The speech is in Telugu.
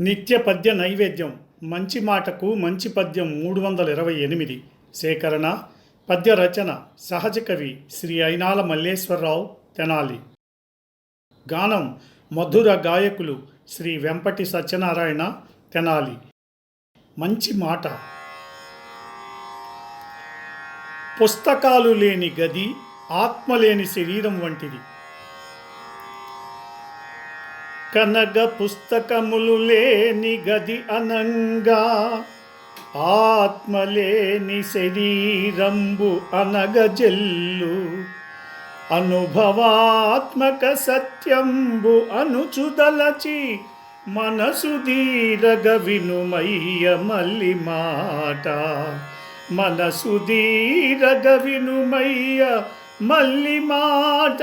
నిత్య పద్య నైవేద్యం మంచి మాటకు మంచి పద్యం మూడు వందల ఇరవై ఎనిమిది. సేకరణ పద్య రచన సహజ కవి శ్రీ అయినాల మల్లేశ్వరరావు తెనాలి. గానం మధుర గాయకులు శ్రీ వెంపటి సత్యనారాయణ తెనాలి. మంచి మాట. పుస్తకాలు లేని గది ఆత్మ లేని శరీరం వంటిది. కనగ పుస్తకములు లేని గది అనంగా ఆత్మలేని శరీరంబు అనగజెల్లు. అనుభవాత్మక సత్యంబు అనుచుదలచి మనసు దీరగ వినుమయ్య మల్లి మాట మనసు దీరగ వినుమయ్య మల్లి మాట